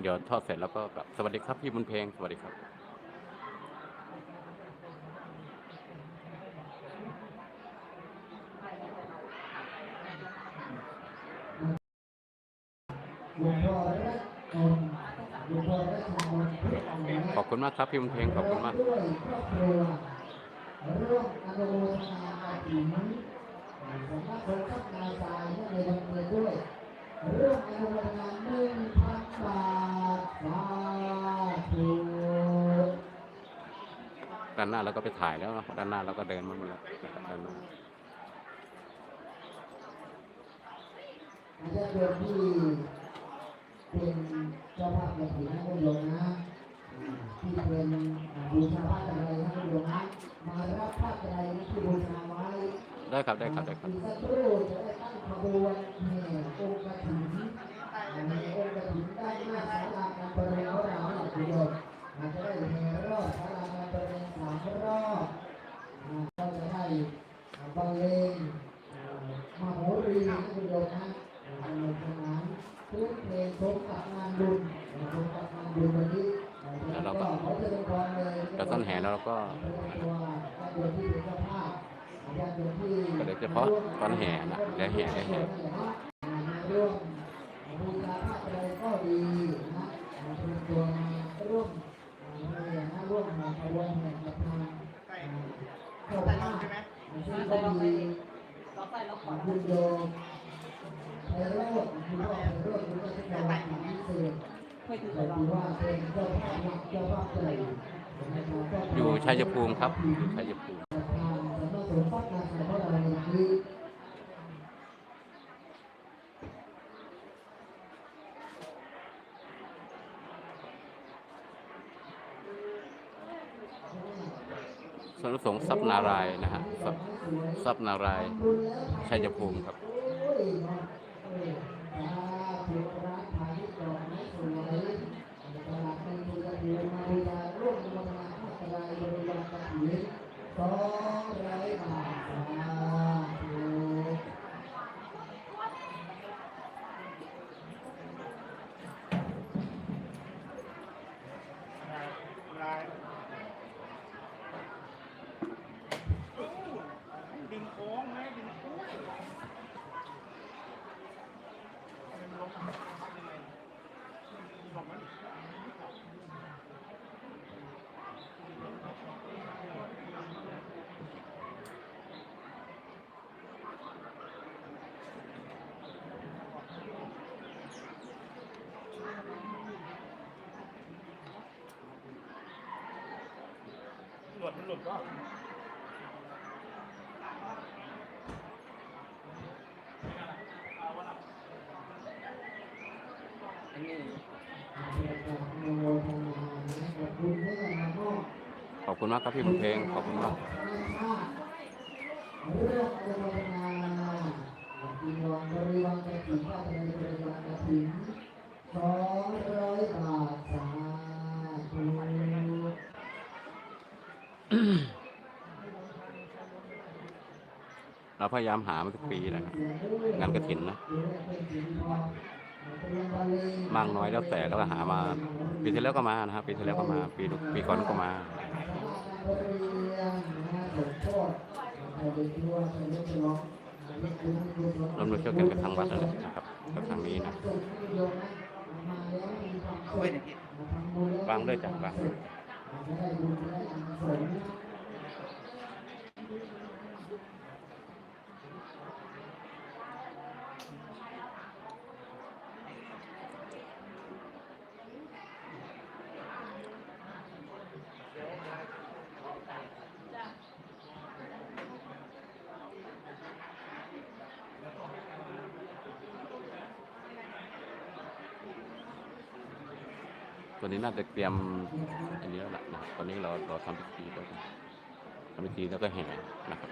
เดี๋ยวทอดเสร็จแล้วก็กลับสวัสดีครับพี่บุญเพลงสวัสดีครับขอบคุณมากครับพี่บุญเพลงขอบคุณมากด้วยครอบครัวร่วมอนุโมทนาถินสำนักสงฆ์ทัพนาซายในวันเกิดด้วย ร่วมอนุโมทนหนึ่งพันบาทสาธุด้านหน้าเราก็ไปถ่ายแล้วเนะด้านหน้าเราก็เดินมาหมดแล้วด้านหน้าอาจารย์โยมที่เป็นเจ้าภาพกระถิ่นนะคุณโยมนะที่เป็นบูชาผ้าอะไรนะคุณโยมนะมารับผ้าอะไรที่บูชาไว้ ได้ครับได้ครับได้ครับอีกสักครู่จะได้ตั้งขบวนแห่องค์กฐินแห่องค์กฐินด้านหน้าศาลาการประเรียนของเราเนี่ยคุณโยมอาจจะได้แห่รอบศาลาการประเรียนสามรอบอ่าก็จะได้บรรเลงอ่ามโหรีนะคุณโยมนะสนุกสนานพื้นเพลงชมกับงานบุญชมกับงานบุญวันนี้แล้วเราก็ขอเจริญพรเลยแล้วต้นแห่แล้วเราก็ตัวญาติโยมที่เป็นเจ้าภาพญาติ โยมที่ก็โดยเฉพาะตอนแห่นะและแห่และแห่แห่กับทางเข้าบ้านซึ่งก็มีคุณโยไพโรจน์คุณพ่อไพโรจน์คุณราชการพิเศษแต่ดูว่าเป็นเจ้าภาพเจ้าภาพใหญ่อยู่ชัยภูมิครับอยู่ชัยภูมิ สำนักสงฆ์นาสายพระเราในนี้สนุสงฆ์ทรัพย์นารายนะฮะทรัพย์ทรัพนารายชัยภูมิครับ โอ้ยเนาะเออถ้าถูกร้านขายที่ดอกไม้สวยตลาดในภูกระดึงมาบูชาร่วมบูชาพระกรายบริวารกระถิ่นสองร้อยบาทสาธุ ดึงโค้งไหมดึงโค้งบอกมัน หลุดมันหลุดก็ขอบคุณมากครับพี่บุญเพลงขอบคุณมากเรื่องจะพัฒนาจีวรบริวารกระถิ่นพระในบริวารกระถิ่นสองร้อยบาทสาธุ เรา พยายามหามาทุกปีนะครับงานกฐินนะมากน้อยแล้วแต่ก็หามา ปีที่แล้วก็มานะครับปีที่แล้วก็มา ปีปีก่อนก็มาร่วมด้วยช่วยกันกับทางวัดนั่นแหละนะครับกับทางนี้นะเอาไว้ในที่วางเลยจ้ะวาง ตัวนี้น่าจะเตรียมอันนี้แล้วล่ะนะครับตอนนี้เราเราทำพิธีแล้วทำพิธีแล้วก็แห่นะครับ